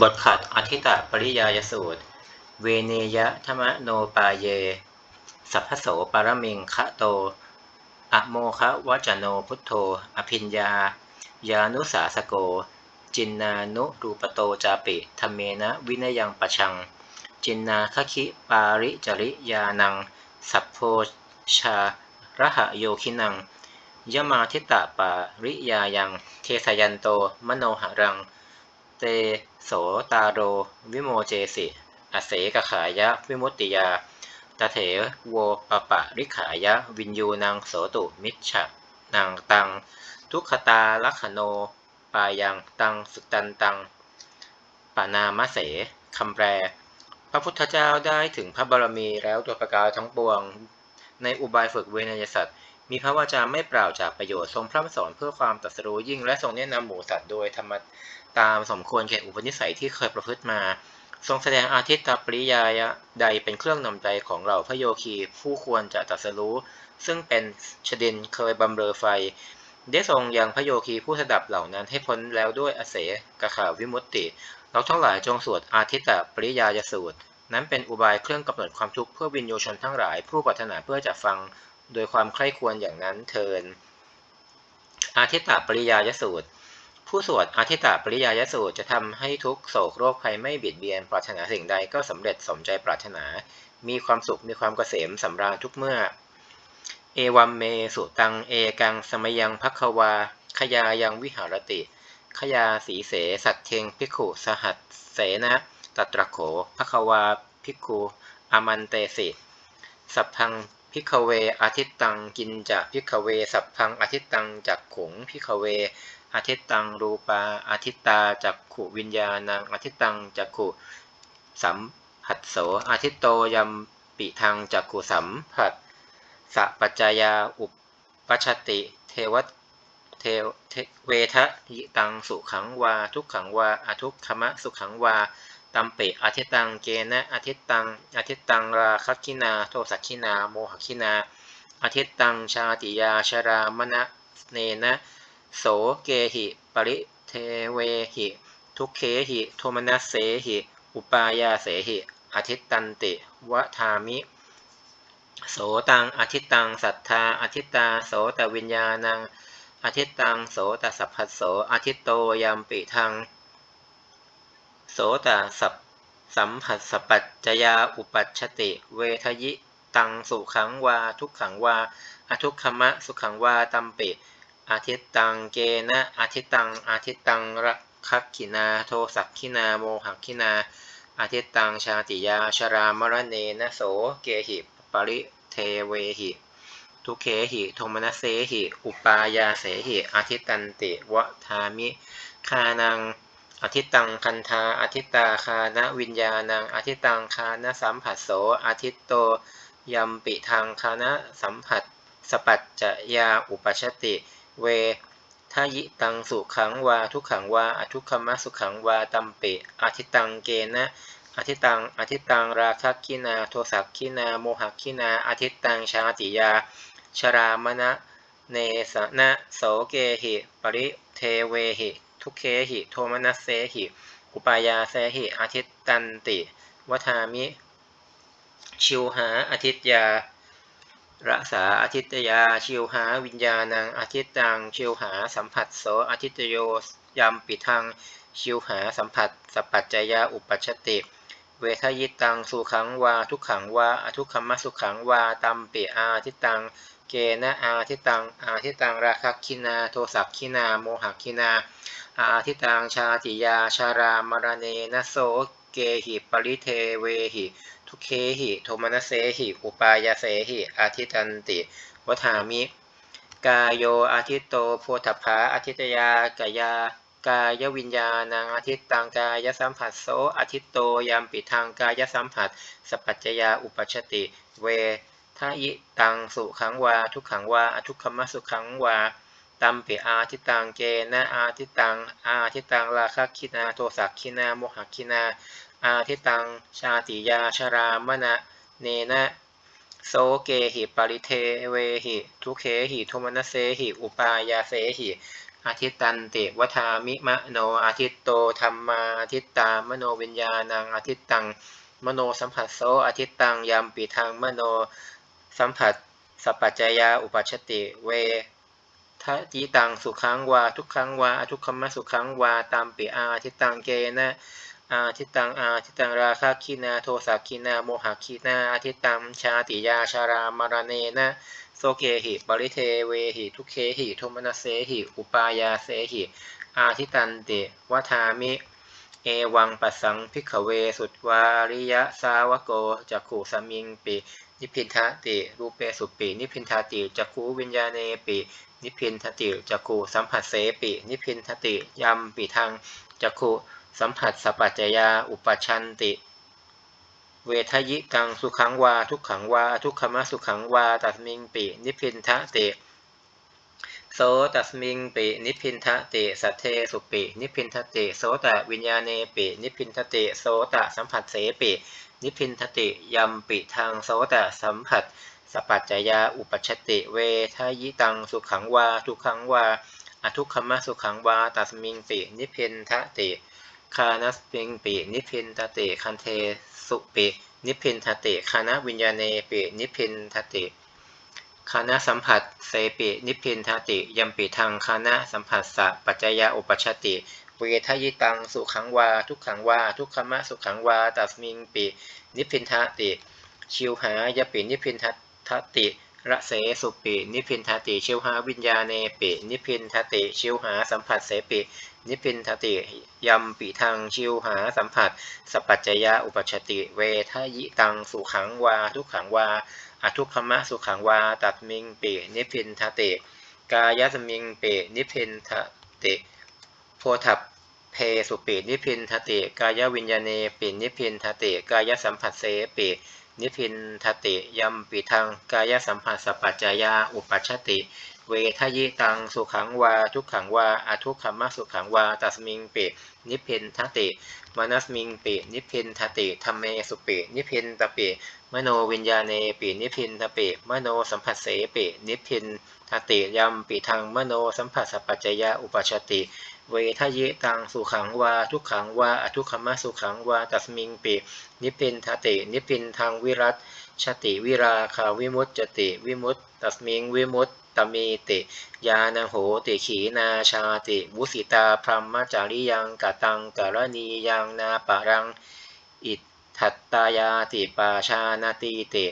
บทขัดอธิตะปริยายสูตร เวเนยะธรรมโนปาเย สัพพโสปารมิงคะโตอะโมคะวัจโนพุทโธ อภิญญา ยานุสาสโก จินนานุรูปโตจาปิธรรมเมนะวินยังปะชัง จินนาคคิปาริจริยานัง สัพโพชาระหะโยคินังยมาทิตะปาริยายัง เทสยันโต มโนหรัง เต โสตาโร วิโมเจสิอเสกขายะ วิมุตติยาตเถโวปปะริขายะ วินยูนางโสตุมิชฉะนางตัง ทุกขตาลักขโน ปายังตังสุตันตังปานามะเสคำแปล พระพุทธเจ้าได้ถึงพระบารมีแล้วตัวประกายทั้งปวง ในอุบายฝึกเวนยสัตว์มีพระวาจาไม่เปล่าจากประโยชน์ทรงพร่ำสอนเพื่อความตรัสรู้ยิ่งและทรงแนะนำหมู่สัตว์โดยธรรม ตามสมควรแก่อุปนิสัยที่เคยประพฤติมา ทรงแสดงอาทิตตปริยายะใดเป็นเครื่องนำใจของเราพระโยคีผู้ควรจะตรัสรู้ ซึ่งเป็นชดินเคยบำเรอไฟ ได้ทรงยังพระโยคีผู้สดับเหล่านั้นให้พ้นแล้วด้วยอเสกขาวิมุตติ เราทั้งหลายจงสวดอาทิตตปริยายสูตร นั้นเป็นอุบายเครื่องกำเนิดความทุกข์เพื่อวินโยชนทั้งหลาย ผู้ปรารถนาเพื่อจะฟังโดยความใคร่ควรอย่างนั้นเทินอาทิตตปริยายสูตร ผู้สวดอาทิตตปริยายสูตรจะทำให้ทุกโศกโรคภัยไม่เบียดเบียน ปรารถนาสิ่งใดก็สำเร็จสมใจปรารถนา มีความสุขมีความเกษมสำราญทุกเมื่อ เอวัมเมสุตัง เอกัง สมยังพักวา ขยายังวิหารติ ขยาสีเส สัตเทงพิกขุสหัสเสนะตัตระโขพักวาพิกขุอามันเตสิสัพพังพิกเวอาทิตตังกินจะพิกเว สัพพังอาทิตตังจักขงพิกเว อาทิตตังรูปาอาทิตตาจักขุวิญญาณังอาทิตตังจักขุสัมผัสโสอาทิตโตยัมปิทางจักขุสัมผัสสะปัจจายาอุปปัชติเทวเทเวทะยิตังสุขังวา ทุกขังวาอทุกขมะสุขังวาตัมเปอาทิตังเกนะอาทิตังอาทิตังราคคินา โทสักคินา โมหคินาอาทิตังชาติยาชรามณะเนนะ โสเกหิ ปริเทเวหิ ทุกเคหิ โทมนัสเสหิ อุปายาเสหิอาทิตตันติวะทามิ โสตังอาทิตตังสัทธาอาทิตตาโสตวิญญาณังอาทิตตังโสตสัพพโสอาทิตโตยามปิทัง โสตสัพสัมผัสสปัจจยาอุปัชชติ เวทยิ ตังสุขังวา ทุกขังวาอทุกขมะสุขังวาตัมปิ อาทิตตังเกนะอาทิตตังอาทิตตังระคักขินา โทสักขินาโมหักขินา อาทิตตังชาติยาชรามรเนนะโสเกหิปริเทเวหิ ทุเคหิโทมนัสเสหิ อุปายาเสหิ อาทิตตันติวะทามิคานังอาทิตตังคันธาอาทิตตาคานวิญญาณังอาทิตตังคานสัมผัสโสอาทิตโตยัมปิทางคานสัมผัสสปัจจะยาอุปชติ เวทายิตังสุขังวาทุกขังวาอทุกขมะสุขังวาตัมเปอาทิตังเกนะอาทิตังอาทิตังราคะกินาโทสักกินาโมหกินาอาทิตังชาติยา ชรามณะเนสนะโสเกหิ ปริเทเวหิ ทุเคหิ โทมนัสเสหิ อุปายาเสหิอาทิตตันติวัามิ ชิวหาอาทิตยา รักษาอาทิตยาชิวหาวิญญาณังอาทิตตังชิวหาสัมผัสโสอาทิตโยยามปิทังชิวหาสัมผัสสปัจจยาอุปัชติ เวทยิตังสุขังวาทุกขังวาอทุกขมสุขังวาตัมปิอาทิตังเกนะอาทิตังอาทิตังราคะคินาโทสักคินาโมหคินา อาทิตังชาติยาชารามรเนนะโสเกหิปริเทเวหิ ทุเคหิโทมนเสหิ อุปายาเสหิอาทิตันติวัฏามิ กายโยอาทิตโตโพธพาอาทิตยากายากายวิญญาณังอาทิตตังกายสัมผัสโสอาทิตโตยามปิทางกายสัมผัสสปัจจยาอุปชติ เวทายิตังสุขังวา ทุกขังวาอทุกขมสุขังวา ตัมปิอาทิตังเกนะอาทิตังอาทิตังราคะคินาโทสักคินาโมหคินา อาทิตังชาติยาชรามณะเนนะโสเกหิปริเทเวหิทุเคหิโทมนเสหิอุปายาเสหิอาทิตตันติวัฏามิมะโนอาทิตโตธรรมาอาทิตตามโนวิญญาณังอาทิตตังมโนสัมผัสโสอาทิตตังยามปีทางมโนสัมผัสสปปัจจยาอุปัชติเว ทะจีตังสุขังวา ทุกขังวาอทุกขมะสุขังวาตามปิอาทิตังเกนะอาทิตังอาทิตังราคะคีนาโทสักคีนาโมหะคีนาอาทิตังชาติยาชารามารเนนะโสเกหิบริเทเวหิทุเคหิโทมนัสเสหิอุปายาเสหิอาทิตันติวัฏามิเอวังปัสสังพิกเวสุตวาริยะสาวโกจักขุสมิงปินิพินทติรูปเปสุปินิพินทติจักขูวิญญาเนปิ นิพินทติจักขูสัมผัสเสปิ นิพินทติยัมปิทังจักขูสัมผัสสปัจจยาอุปชันติ เวทยิตังสุขังวา ทุกขังวา ทุกขมะสุขังวา ตัสมิงปิ นิพินทะติโสตัสมิงปินิพินทะติสัทเทสุปินิพินทะติโสตวิญญาเนปินิพินทะติโสตสัมผัสเสปินิพินทติยัมปิทางโสตสัมผัส สปัจจยาอุปชติเวทยิตังสุขังวา ทุกขังวาอทุกขมะสุขังวาตัสมิงปินิพินทะติคานัสมิงปินิพินทติคันเทสุปินิพินทติคานะวิญญาเนปินิพินทติคานะสัมผัสเสปินิพินทติยัมปิทางคานะสัมผัสสะปัจจยาอุปชติเวทยิตังสุขังวา ทุกขังวา ทุกขมะสุขังวาตัสมิงปินิพินทะติชิวหายปินิพินทะ ทัติระเสสุปินิพินทติชิวหาวิญญาเนปินิพินทติชิวหาสัมผัสเสปินิพินทติยัมปิทางชิวหาสัมผัส สปัจจยาอุปชติ เวทยิตังสุขังวา ทุกขังวาอทุกขมะสุขังวาตัดมิงปินิพินทติ กายสมิงปินิพินทติโพธับเพสุปินิพินทติ กายวิญญาเนปินิพินทติ กายสัมผัสเสปิ นิพินทติยัมปิทางกายสัมผัสสปัจจยาอุปัชติ เวทยิตังสุขังวา ทุกขังวาอทุกขมะสุขังวาตัสมิงปินิพินทติมนัสมิงปินิพินทติธรรมเมสุปินิพินตปิมโนวิญญาเนปินิพินทปิมโนสัมผัสเสปินิพินทติยัมปิทางมโนสัมผัสสปัจจยาอุปัชติ เวทยิตังสุขังวาทุกขังวาอทุกขมะสุขังวาตัสมิงปินิพินทตินิพินทางวิรัตชติวิราคาวิมุตจติวิมุตตัสมิงวิมุตตมีติยานังโหติขีนาชาติวุสิตาพรหมจาริยังกตังกรณียังนาปรังอิทัตตายาติปาชานาติติ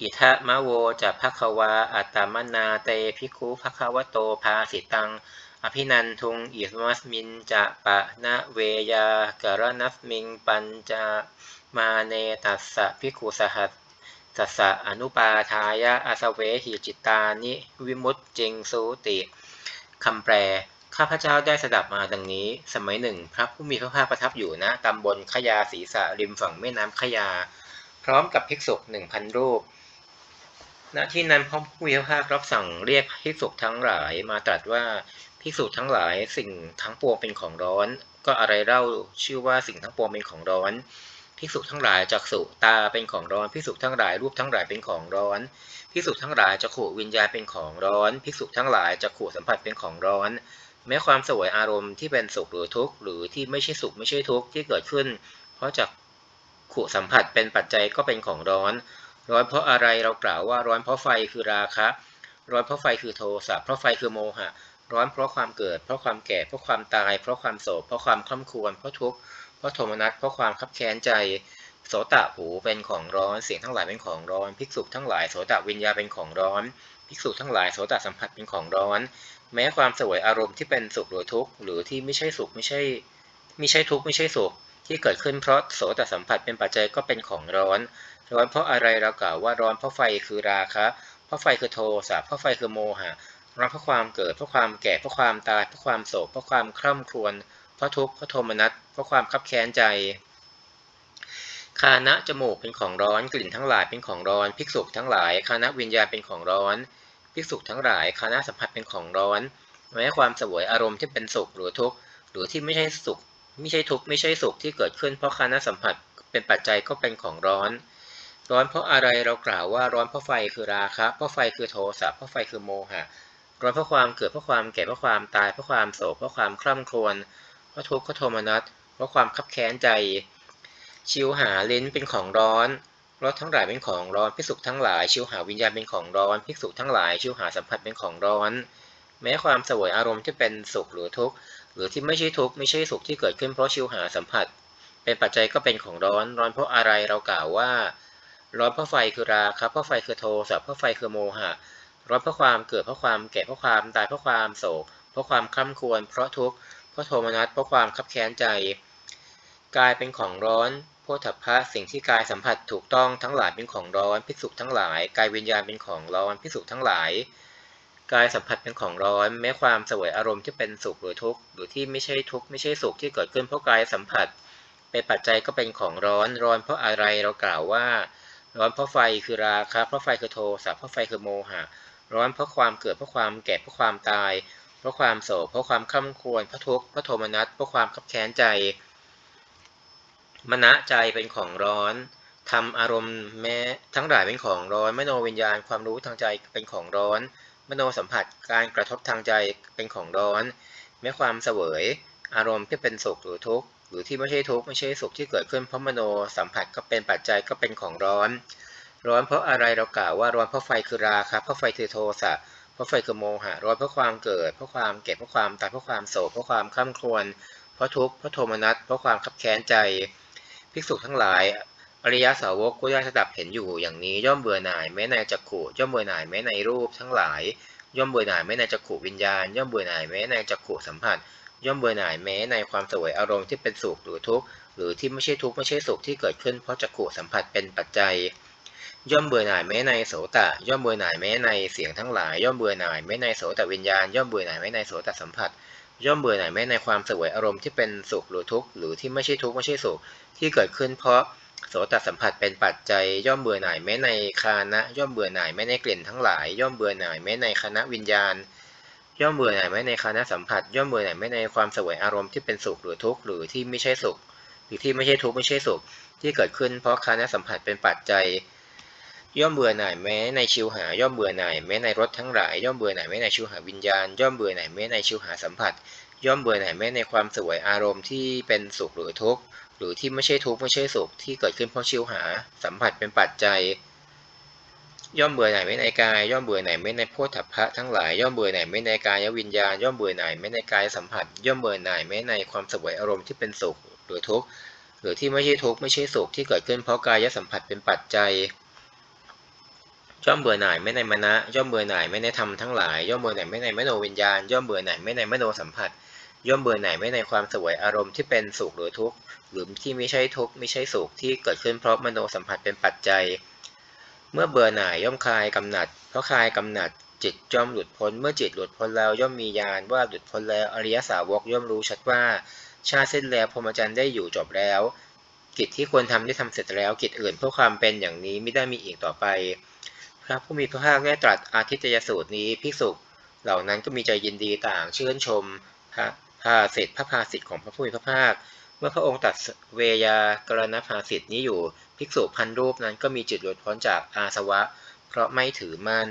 อิทะมะโวจะภควาอัตตมนาเตภิกขุภควโตภาสิตัง อภินันทุงอิสมัสมินจะปะนะเวยากรนัสมิงปัญจมาเนตัสสะภิกขุสหัสสัสสะอนุปาทายะอาสเวหิจิตานิ วิมุตจิงสูติคำแปล ข้าพเจ้าได้สดับมาดังนี้ สมัยหนึ่ง พระผู้มีพระภาคประทับอยู่ณตำบลขยาศีสะริมฝั่งแม่น้ำขยา พร้อมกับภิกษุหนึ่งพันรูปณที่นั้นพระผู้มีพระภาครับสั่งเรียกภิกษุทั้งหลายมาตรัสว่า ภิกษุทั้งหลายสิ่งทั้งปวงเป็นของร้อน ก็อะไรเล่าชื่อว่าสิ่งทั้งปวงเป็นของร้อนภิกษุทั้งหลายจักสุตาเป็นของร้อนภิกษุทั้งหลายรูปทั้งหลายเป็นของร้อนภิกษุทั้งหลายจักขูวิญญาณเป็นของร้อนภิกษุทั้งหลายจักขูสัมผัสเป็นของร้อน แม้ความสวยอารมณ์ที่เป็นสุขหรือทุกข์หรือที่ไม่ใช่สุขไม่ใช่ทุกข์ที่เกิดขึ้น เพราะจากขูสัมผัสเป็นปัจจัยก็เป็นของร้อน ร้อนเพราะอะไรเรากล่าวว่าร้อนเพราะไฟคือราคะ ร้อนเพราะไฟคือโทสะเพราะไฟคือโมหะ ร้อนเพราะความเกิด เพราะความแก่ เพราะความตาย เพราะความโศก เพราะความคล่ำควรเพราะทุกข์ เพราะโทมนัส เพราะความคับแค้นใจ โสตะหูเป็นของร้อน เสียงทั้งหลายเป็นของร้อน ภิกษุทั้งหลายโสตะวิญญาเป็นของร้อน ภิกษุทั้งหลายโสตะสัมผัสเป็นของร้อน แม้ความสวยอารมณ์ที่เป็นสุขหรือทุกข์ หรือที่ไม่ใช่สุขไม่ใช่ ไม่ใช่ทุกข์ไม่ใช่สุข ที่เกิดขึ้นเพราะโสตสัมผัสเป็นปัจจัยก็เป็นของร้อน ร้อนเพราะอะไรเรากล่าวว่าร้อนเพราะไฟคือราคะ เพราะไฟคือโทสะ เพราะไฟคือโมหะ ร้อนเพราะความเกิดเพราะความแก่เพราะความตายเพราะความโศกเพราะความคร่ำครวญเพราะทุกข์เพราะโทมนัสเพราะความคับแค้นใจ คานะจมูกเป็นของร้อนกลิ่นทั้งหลายเป็นของร้อน ภิกษุทั้งหลาย คานะวิญญาเป็นของร้อน ภิกษุทั้งหลาย คานะสัมผัสเป็นของร้อน แม้ความสวยอารมณ์ที่เป็นสุขหรือทุกข์หรือที่ไม่ใช่สุข ไม่ใช่ทุกข์ไม่ใช่สุขที่เกิดขึ้นเพราะคานะสัมผัสเป็นปัจจัยก็เป็นของร้อนร้อนเพราะอะไรเรากล่าวว่าร้อนเพราะไฟคือราคะเพราะไฟคือโทสะเพราะไฟคือโมหะ ร้อนเพราะความเกิดเพราะความแก่เพราะความตายเพราะความโศกเพราะความคร่ำครวญเพราะทุกข์เพราะโทมนัสเพราะความคับแค้นใจ ชิวหาลิ้นเป็นของร้อนรสทั้งหลายเป็นของร้อนพิสุทั้งหลาย ชิวหาวิญญาณเป็นของร้อนภิกษุทั้งหลาย ชิวหาสัมผัสเป็นของร้อน แม้ความสวยอารมณ์ที่เป็นสุขหรือทุกข์หรือที่ไม่ใช่ทุกข์ไม่ใช่สุขที่เกิดขึ้นเพราะชิวหาสัมผัส เป็นปัจจัยก็เป็นของร้อน ร้อนเพราะอะไรเรากล่าวว่า ร้อนเพราะไฟคือราคะเพราะไฟคือโทสะเพราะไฟคือโมหะ ร้อนเพราะความเกิดเพราะความแก่เพราะความตายเพราะความโศก เพราะความคล่ำควรเพราะทุกข์เพราะโทมนัสเพราะความคับแค้นใจกายเป็นของร้อนโพธัพพะสิ่งที่กายสัมผัสถูกต้องทั้งหลายเป็นของร้อนภิกษุทั้งหลาย กายวิญญาณเป็นของร้อนภิกษุทั้งหลาย กายสัมผัสเป็นของร้อน แม้ความสวยอารมณ์ที่เป็นสุขหรือทุกข์หรือที่ไม่ใช่ทุกข์ไม่ใช่สุขที่เกิดขึ้นเพราะกายสัมผัส เป็นปัจจัยก็เป็นของร้อนร้อนเพราะอะไรเรากล่าวว่า ร้อนเพราะไฟคือราคะเพราะไฟคือโทสะเพราะไฟคือโมหะ ร้อนเพราะความเกิดเพราะความแก่เพราะความตาย เพราะความโศกเพราะความข้ามควรเพราะทุกข์เพราะโทมนัสเพราะความขับแค้นใจมณะใจเป็นของร้อนทำอารมณ์แม้ทั้งหลายเป็นของร้อนมโนวิญญาณความรู้ทางใจเป็นของร้อน มโนสัมผัสการกระทบทางใจเป็นของร้อน แม้ความเสวย อารมณ์ที่เป็นสุขหรือทุกข์หรือที่ไม่ใช่ทุกข์ไม่ใช่สุขที่เกิดขึ้นเพราะมโนสัมผัสก็เป็นปัจจัยก็เป็นของร้อน ร้อนเพราะอะไรเรากล่าวว่าร้อนเพราะไฟคือราคะเพราะไฟคือโทสะเพราะไฟคือโมหะ ร้อนเพราะความเกิด เพราะความเก็บเพราะความตายเพราะความโศกเพราะความข้ามครวนเพราะทุกข์เพราะโทมนัสเพราะความขับแค้นใจ ภิกษุทั้งหลาย อริยสาวกผู้ได้สดับเห็นอยู่อย่างนี้ย่อมเบื่อหน่ายแม้ในจักขุย่อมเบื่อหน่ายแม้ในรูปทั้งหลาย ย่อมเบื่อหน่ายแม้ในจักขุวิญญาณ ย่อมเบื่อหน่ายแม้ในจักขุสัมผัส ย่อมเบื่อหน่ายแม้ในความสวยอารมณ์ที่เป็นสุขหรือทุกข์หรือที่ไม่ใช่ทุกข์ไม่ใช่สุขที่เกิดขึ้นเพราะจักขุสัมผัสเป็นปัจจัย ย่อมเบื่อหน่ายแม้ในโสตะ ย่อมเบื่อหน่ายแม้ในเสียงทั้งหลาย ย่อมเบื่อหน่ายแม้ในโสตวิญญาณ ย่อมเบื่อหน่ายแม้ในโสตสัมผัส ย่อมเบื่อหน่ายแม้ในความสวยอารมณ์ที่เป็นสุขหรือทุกข์หรือที่ไม่ใช่ทุกข์ไม่ใช่สุขที่เกิดขึ้นเพราะโสตสัมผัสเป็นปัจจัย ย่อมเบื่อหน่ายแม้ในคานะ ย่อมเบื่อหน่ายแม้ในกลิ่นทั้งหลาย ย่อมเบื่อหน่ายแม้ในคณะวิญญาณ ย่อมเบื่อหน่ายแม้ในคณะสัมผัส ย่อมเบื่อหน่ายแม้ในความสวยอารมณ์ที่เป็นสุขหรือทุกข์หรือที่ไม่ใช่สุข หรือที่ไม่ใช่ทุกข์ไม่ใช่สุข ที่เกิดขึ้นเพราะคณะสัมผัสเป็นปัจจัย ย่อมเบื่อหน่ายแม้ในชิวหาย่อมเบื่อหน่ายแม้ในรสทั้งหลายย่อมเบื่อหน่ายแม้ในชิวหาวิญญาณ ย่อมเบื่อหน่ายแม้ในชิวหาสัมผัส ย่อมเบื่อหน่ายแม้ในความสวยอารมณ์ที่เป็นสุขหรือทุกข์หรือที่ไม่ใช่ทุกข์ไม่ใช่สุขที่เกิดขึ้นเพราะชิวหา สัมผัสเป็นปัจจัย ย่อมเบื่อหน่ายไม่ในกาย ย่อมเบื่อหน่ายไม่ในโพธพะทั้งหลายย่อมเบื่อหน่ายไม่ในกายวิญญาณ ย่อมเบื่อหน่ายไม่ในกายสัมผัส ย่อมเบื่อหน่ายไม่ในความสวยอารมณ์ที่เป็นสุขหรือทุกข์หรือที่ไม่ใช่ทุกข์ไม่ใช่สุขที่เกิดขึ้นเพราะกายสัมผัสเป็นปัจจัย ย่อมเบื่อหน่ายไม่ในมณะย่อมเบื่อหน่ายไม่ในธรรมทั้งหลายย่อมเบื่อหน่ายไม่ในมโนวิญญาณ ย่อมเบื่อหน่ายไม่ในมโนสัมผัส ย่อมเบื่อหน่ายไม่ในความสวยอารมณ์ที่เป็นสุขหรือทุกข์หรือที่ไม่ใช่ทุกข์ไม่ใช่สุขที่เกิดขึ้นเพราะมโนสัมผัสเป็นปัจจัย เมื่อเบื่อหน่ายย่อมคลายกำหนัด เพราะคลายกำหนัดจิตย่อมหลุดพ้นเมื่อจิตหลุดพ้นแล้วย่อมมีญาณว่าหลุดพ้นแล้วอริยสาวกย่อมรู้ชัดว่า ชาติสิ้นแล้วพรหมจรรย์ได้อยู่จบแล้ว กิจที่ควรทำได้ทำเสร็จแล้วกิจอื่นเพื่อความเป็นอย่างนี้ไม่ได้มีอีกต่อไป พระผู้มีพระภาคได้ตรัสอาทิตยสูตรนี้ภิกษุเหล่านั้นก็มีใจยินดีต่างชื่นชมพระภาสิทธิพระภาสิทธิ์ของพระผู้มีพระภาค เมื่อพระองค์ตัดเวยากรณภาสิทธินี้อยู่ภิกษุพันรูปนั้นก็มีจิตหลุดพ้นจากอาสวะ เพราะไม่ถือมั่น